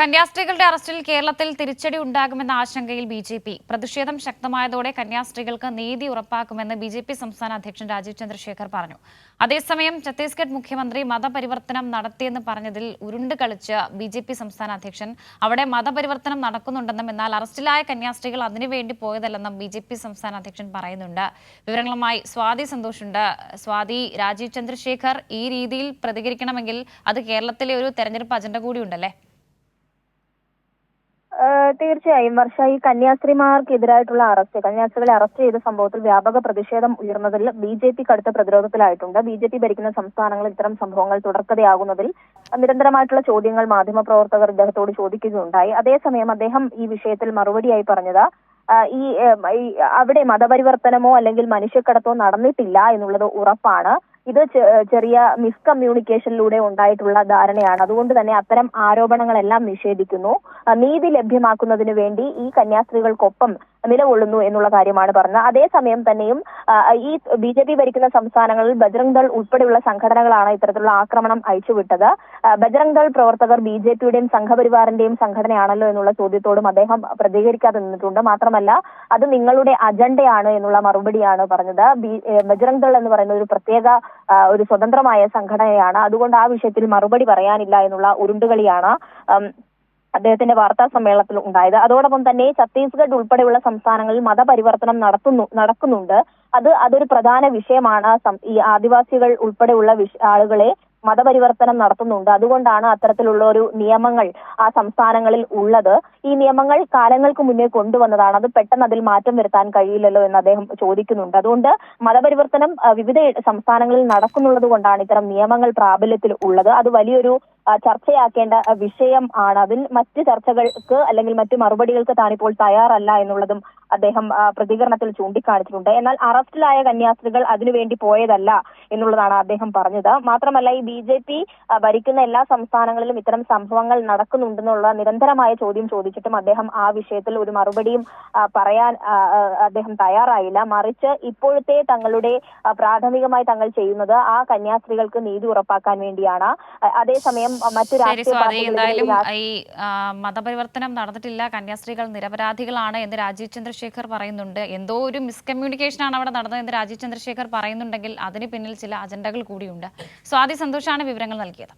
കന്യാസ്ത്രീകളുടെ അറസ്റ്റിൽ കേരളത്തിൽ തിരിച്ചടി ഉണ്ടാകുമെന്ന ആശങ്കയിൽ ബി ജെ പി. പ്രതിഷേധം ശക്തമായതോടെ കന്യാസ്ത്രീകൾക്ക് നീതി ഉറപ്പാക്കുമെന്ന് ബി ജെ പി സംസ്ഥാന അധ്യക്ഷൻ രാജീവ് ചന്ദ്രശേഖർ പറഞ്ഞു. അതേസമയം ഛത്തീസ്ഗഡ് മുഖ്യമന്ത്രി മതപരിവർത്തനം നടത്തിയെന്ന് പറഞ്ഞതിൽ ഉരുണ്ട് കളിച്ച് ബി ജെ പി സംസ്ഥാന അധ്യക്ഷൻ അവിടെ മതപരിവർത്തനം നടക്കുന്നുണ്ടെന്നും എന്നാൽ അറസ്റ്റിലായ കന്യാസ്ത്രീകൾ അതിനുവേണ്ടി പോയതല്ലെന്നും ബി ജെ പി സംസ്ഥാന അധ്യക്ഷൻ പറയുന്നുണ്ട്. വിവരങ്ങളുമായി സ്വാതി സന്തോഷുണ്ട്. സ്വാതി രാജീവ് ചന്ദ്രശേഖർ ഈ രീതിയിൽ പ്രതികരിക്കണമെങ്കിൽ അത് കേരളത്തിലെ ഒരു തെരഞ്ഞെടുപ്പ് അജണ്ട കൂടിയുണ്ടല്ലേ? തീർച്ചയായും. വർഷ ഈ കന്യാസ്ത്രീമാർക്കെതിരായിട്ടുള്ള അറസ്റ്റ് കന്യാസ്ത്രീകളെ അറസ്റ്റ് ചെയ്ത സംഭവത്തിൽ വ്യാപക പ്രതിഷേധം ഉയർന്നതിൽ ബി ജെ പി കടുത്ത പ്രതിരോധത്തിലായിട്ടുണ്ട്. ബി ജെ പി ഭരിക്കുന്ന സംസ്ഥാനങ്ങളിൽ ഇത്തരം സംഭവങ്ങൾ തുടർക്കഥയാകുന്നതിൽ നിരന്തരമായിട്ടുള്ള ചോദ്യങ്ങൾ മാധ്യമപ്രവർത്തകർ ഇദ്ദേഹത്തോട് ചോദിക്കുകയുണ്ടായി. അതേസമയം അദ്ദേഹം ഈ വിഷയത്തിൽ മറുപടിയായി പറഞ്ഞത് ഈ അവിടെ മതപരിവർത്തനമോ അല്ലെങ്കിൽ മനുഷ്യക്കടത്തോ നടന്നിട്ടില്ല എന്നുള്ളത് ഉറപ്പാണ്. ഇത് ചെറിയ മിസ്കമ്മ്യൂണിക്കേഷനിലൂടെ ഉണ്ടായിട്ടുള്ള ധാരണയാണ്. അതുകൊണ്ട് തന്നെ അത്തരം ആരോപണങ്ങളെല്ലാം നിഷേധിക്കുന്നു. നീതി ലഭ്യമാക്കുന്നതിന് വേണ്ടി ഈ കന്യാസ്ത്രീകൾക്കൊപ്പം നിലകൊള്ളുന്നു എന്നുള്ള കാര്യമാണ് പറഞ്ഞത്. അതേസമയം തന്നെയും ഈ ബി ജെ പി ഭരിക്കുന്ന സംസ്ഥാനങ്ങളിൽ ബജറംഗ് ദൾ ഉൾപ്പെടെയുള്ള സംഘടനകളാണ് ഇത്തരത്തിലുള്ള ആക്രമണം അയച്ചുവിട്ടത് ബജ്രംഗ് ദൾ പ്രവർത്തകർ ബി ജെ പിയുടെയും സംഘപരിവാറിന്റെയും സംഘടനയാണല്ലോ എന്നുള്ള ചോദ്യത്തോടും അദ്ദേഹം പ്രതികരിക്കാതെ നിന്നിട്ടുണ്ട്. മാത്രമല്ല അത് നിങ്ങളുടെ അജണ്ടയാണ് എന്നുള്ള മറുപടിയാണ് പറഞ്ഞത്. ബജ്രംഗ് ദൾ എന്ന് പറയുന്ന ഒരു പ്രത്യേക ഒരു സ്വതന്ത്രമായ സംഘടനയാണ്. അതുകൊണ്ട് ആ വിഷയത്തിൽ മറുപടി പറയാനില്ല എന്നുള്ള ഉരുണ്ടുകളിയാണ് അദ്ദേഹത്തിന്റെ വാർത്താ സമ്മേളനത്തിൽ ഉണ്ടായത്. അതോടൊപ്പം തന്നെ ഛത്തീസ്ഗഡ് ഉൾപ്പെടെയുള്ള സംസ്ഥാനങ്ങളിൽ മതപരിവർത്തനം നടത്തുന്നു നടക്കുന്നുണ്ട്. അത് അതൊരു പ്രധാന വിഷയമാണ്. ഈ ആദിവാസികൾ ഉൾപ്പെടെയുള്ള ആളുകളെ മതപരിവർത്തനം നടത്തുന്നുണ്ട്. അതുകൊണ്ടാണ് അത്തരത്തിലുള്ള ഒരു നിയമങ്ങൾ ആ സംസ്ഥാനങ്ങളിൽ ഉള്ളത്. ഈ നിയമങ്ങൾ കാലങ്ങൾക്ക് മുന്നേ കൊണ്ടുവന്നതാണ്. അത് പെട്ടെന്ന് അതിൽ മാറ്റം വരുത്താൻ കഴിയില്ലല്ലോ എന്ന് അദ്ദേഹം ചോദിക്കുന്നുണ്ട്. അതുകൊണ്ട് മതപരിവർത്തനം വിവിധ സംസ്ഥാനങ്ങളിൽ നടക്കുന്നുള്ളത് കൊണ്ടാണ് ഇത്തരം നിയമങ്ങൾ പ്രാബല്യത്തിൽ ഉള്ളത്. അത് വലിയൊരു ചർച്ചയാക്കേണ്ട വിഷയം ആണ്. അതിൽ മറ്റ് ചർച്ചകൾക്ക് അല്ലെങ്കിൽ മറ്റ് മറുപടികൾക്ക് താനിപ്പോൾ തയ്യാറല്ല എന്നുള്ളതും അദ്ദേഹം പ്രതികരണത്തിൽ ചൂണ്ടിക്കാണിച്ചിട്ടുണ്ട്. എന്നാൽ അറസ്റ്റിലായ കന്യാസ്ത്രീകൾ അതിനുവേണ്ടി പോയതല്ല എന്നുള്ളതാണ് അദ്ദേഹം പറഞ്ഞത്. മാത്രമല്ല ഈ ബി ജെ പി ഭരിക്കുന്ന എല്ലാ സംസ്ഥാനങ്ങളിലും ഇത്തരം സംഭവങ്ങൾ നടക്കുന്നുണ്ടെന്നുള്ള നിരന്തരമായ ചോദ്യം ചോദിച്ചിട്ടും അദ്ദേഹം ആ വിഷയത്തിൽ ഒരു മറുപടിയും പറയാൻ അദ്ദേഹം തയ്യാറായില്ല. മറിച്ച് ഇപ്പോഴത്തെ തങ്ങളുടെ പ്രാഥമികമായി തങ്ങൾ ചെയ്യുന്നത് ആ കന്യാസ്ത്രീകൾക്ക് നീതി ഉറപ്പാക്കാൻ വേണ്ടിയാണ്. അതേസമയം മറ്റു രാഷ്ട്രീയ മതപരിവർത്തനം നടന്നിട്ടില്ല. കന്യാസ്ത്രീകൾ നിരപരാധികളാണ് എന്ന് രാജീവ് ചന്ദ്രശേഖർ പറയുന്നുണ്ട്. എന്തോ ഒരു മിസ്കമ്മ്യൂണിക്കേഷൻ ആണ് അവിടെ നടന്നതെന്ന് രാജീവ് ചന്ദ്രശേഖർ പറയുന്നുണ്ടെങ്കിൽ അതിന് പിന്നിൽ ചില അജണ്ടകൾ കൂടിയുണ്ട്. സ്വാതി സന്തോഷാണ് വിവരങ്ങൾ നൽകിയത്.